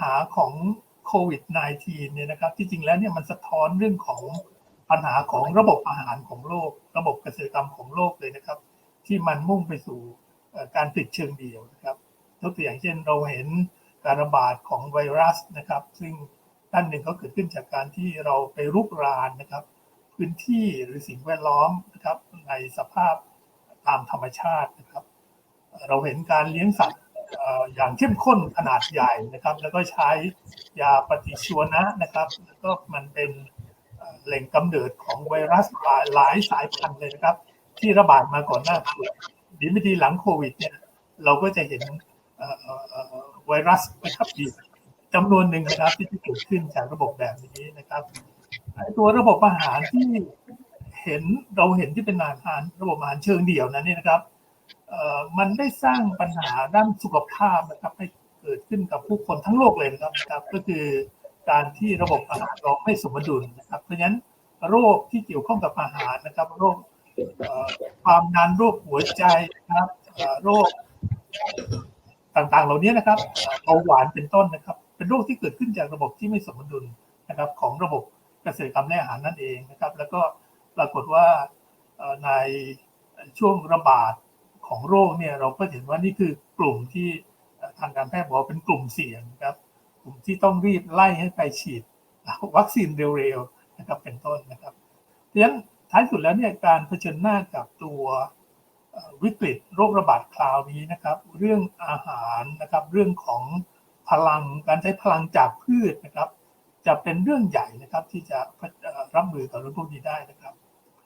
หาของโควิด -19 เนี่ยนะครับที่จริงแล้วเนี่ยมันสะท้อนเรื่องของปัญหาของระบบอาหารของโลก ระบบเกษตรกรรมของโลกเลยนะครับ ที่มันมุ่งไปสู่การผลิตเชิงเดียวนะครับยกตัวอย่างเช่นเราเห็นการระบาดของไวรัสนะครับ ซึ่งด้านหนึ่งก็เกิดขึ้นจากการที่เราไปรุกรานนะครับ พื้นที่หรือสิ่งแวดล้อมนะครับในสภาพตามธรรมชาตินะครับ เราเห็นการเลี้ยงสัตว์ อย่างเข้มข้นขนาดใหญ่นะครับ แล้วก็ใช้ยาปฏิชีวนะนะครับ แล้วก็มันเป็นแหล่งกำเนิดของไวรัสหลายสายพันธุ์เลยนะครับ ที่ระบาดมาก่อนหน้าโควิดดีไม่ดีหลังโควิดเนี่ยเราก็จะเห็นไวรัสนะครับอีกจำนวนหนึ่งนะครับที่จะเกิดขึ้นจากระบบแบบนี้นะครับตัวระบบอาหารที่เห็นเราเห็นที่เป็นอาหารระบบอาหารเชิงเดี่ยวนั้นเนี่ยนะครับ มันได้สร้างปัญหาด้านสุขภาพนะครับให้เกิดขึ้นกับผู้คนทั้งโลกเลยนะครับ ก็คือการที่ระบบอาหารเราไม่สมดุลนะครับ เพราะฉะนั้นโรคที่เกี่ยวข้องกับอาหารนะครับ โรคความดันโรคหัวใจนะครับโรคต่างๆ เหล่านี้นะครับเบาหวานเป็นต้นนะครับ เป็นโรคที่เกิดขึ้นจากระบบที่ไม่สมดุลนะครับ ของระบบเกษตรกรรมและอาหารนั่นเองนะครับ แล้วก็ปรากฏว่าในช่วงระบาด ของโรคเนี่ยเราก็เห็นว่านี่คือกลุ่มที่ทางการแพทย์บอกเป็นกลุ่มเสี่ยงครับกลุ่มที่ต้องรีบไล่ให้ไปฉีดวัคซีนเร็วๆนะครับเป็นต้นนะครับเพราะฉะนั้นท้ายสุดแล้วเนี่ยการเผชิญหน้ากับตัววิกฤตโรคระบาดคราวนี้นะครับ เรื่องอาหารนะครับ เรื่องของพลังการใช้พลังจากพืชนะครับ จะเป็นเรื่องใหญ่นะครับที่จะรับมือกับเรื่องพวกนี้ได้นะครับ